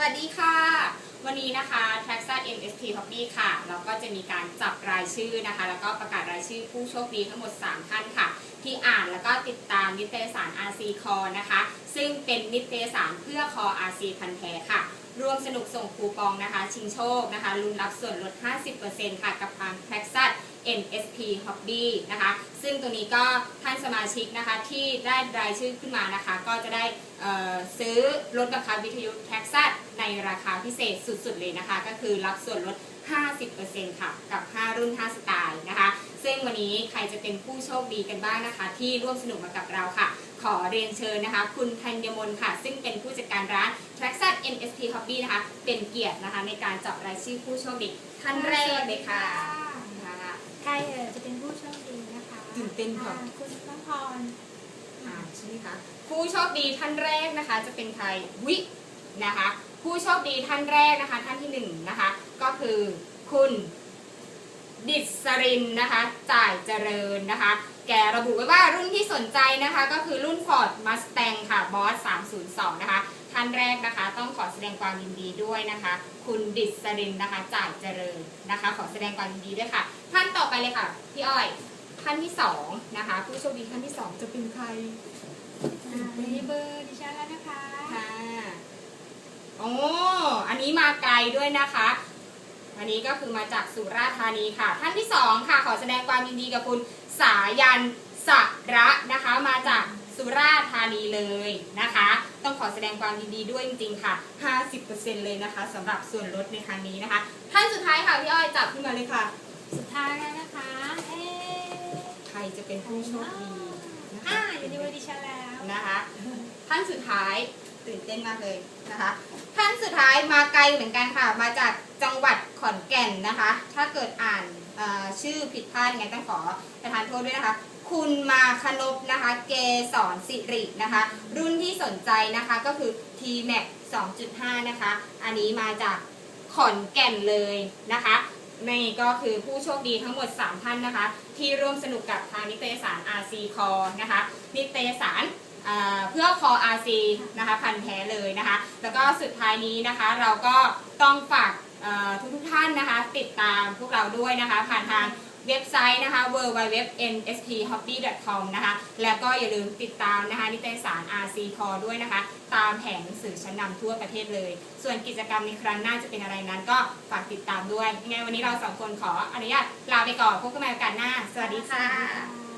วัสดีค่ะ วันนี้นะคะ t r a x a MST Hobby ค่ะเราก็จะมีการจับรายชื่อนะคะ แล้วก็ประกาศรายชื่อผู้โชคดีทั้งหมด 3 ท่านค่ะ ที่อ่านแล้วก็ติดตามนิตยสาร RC คอนะคะ ซึ่งเป็นนิตยสารเพื่อคอ RC พันธ์แท้ค่ะ ร่วมสนุกส่งคูปองนะคะ ชิงโชคนะคะลุ้นรับส่วนลด 50%ค่ะกับทาง t r a x a NSP Hobby นะคะ ซึ่งตัวนี้ก็ท่านสมาชิกนะคะที่ได้รายชื่อขึ้นมานะคะ ก็จะได้ซื้อรถบังคับวิทยุ t r a x a ในราคาพิเศษสุดๆเลยนะคะ ก็คือรับส่วนลด 50%ค่ะ กับ 5 รุ่น 5 สไตล์นะคะ ซึ่งวันนี้ใครจะเป็นผู้โชคดีกันบ้างนะคะ ที่ร่วมสนุกมากับเราค่ะ ขอเรียนเชิญนะคะ คุณธัญมนค่ะ ซึ่งเป็นผู้จัดการร้าน t r a x a NSP Hobby นะคะ เป็นเกียรตินะคะในการจับรายชื่อผู้โชคดีท่านแรกเลยค่ะ เอ่ยจะเป็นผู้โชคดีนะคะตื่นเต้นค่ะ อ่าคุณน้องพรอ่าใช่ไหมคะผู้โชคดีท่านแรกนะคะ จะเป็นใครวินะคะ ผู้โชคดีท่านแรกนะคะ ท่านที่หนึ่งนะคะ ก็คือคุณ ดิษรินนะคะ จ่ายเจริญนะคะ แกระบุไว้ว่ารุ่นที่สนใจนะคะ ก็คือรุ่น Ford Mustang ค่ะบอส302 นะคะ ท่านแรกนะคะ ต้องขอแสดงความยินดีด้วยนะคะ คุณดิษรินนะคะ จ่ายเจริญนะคะ ขอแสดงความยินดีด้วยค่ะ ท่านต่อไปเลยค่ะ พี่อ้อยท่านที่สองนะคะ ผู้โชคดีท่านที่สองจะเป็นใครอ่ามีเบอร์ดิฉันแล้วนะคะ ค่ะ โอ้ อันนี้มาไกลด้วยนะคะ อันนี้ก็คือมาจากสุราษฎร์ธานีค่ะ ท่านที่สองค่ะ ขอแสดงความยินดีกับคุณสายันสระนะคะ มาจากสุราษฎร์ธานีเลยนะคะ ต้องขอแสดงความยินดีด้วยจริงๆค่ะ 50%เลยนะคะสำหรับส่วนลดในครั้งนี้นะคะ ท่านสุดท้ายค่ะพี่อ้อยจับขึ้นมาเลยค่ะ สุดท้ายแล้วนะคะเอ๊ะใครจะเป็นผู้โชคดีนะคะอ่าอยู่ในเบอร์ดิฉันแล้วนะคะ ท่านสุดท้ายตื่นเต้นมากเลยนะคะ ท่านสุดท้ายมาไกลเหมือนกันค่ะ มาจากจังหวัด ขอนแก่นนะคะ ถ้าเกิดอ่านชื่อผิดพลาดยังไงต้องขอประทานโทษด้วยนะคะ คุณมาคณบนะคะ เกสรสิรินะคะ รุ่นที่สนใจนะคะก็คือ T-Max 2.5 นะคะ อันนี้มาจากขอนแก่นเลยนะคะนี่ก็คือผู้โชคดีทั้งหมด 3 ท่านนะคะ ที่ร่วมสนุกกับทางนิตยสาร RC Core นะคะ นิตยสารเพื่อคอ RC นะคะ พันแท้เลยนะคะ แล้วก็สุดท้ายนี้นะคะ เราก็ต้องฝาก ทุกทุกท่านนะคะ ติดตามพวกเราด้วยนะคะ ผ่านทางเว็บไซต์นะคะ www.nsphobby.com นะคะแล้วก็อย่าลืมติดตามนะคะนิตยสาร RC c o ด้วยนะคะ ตามแผงหนังสือชั้นนำทั่วประเทศเลย ส่วนกิจกรรมในครั้งหน้าจะเป็นอะไรนั้น ก็ฝากติดตามด้วยยังไงวันนี้เราสองคนขออนุญาตลาไปก่อนพบกันใหม่โอกาสหน้า สวัสดีค่ะ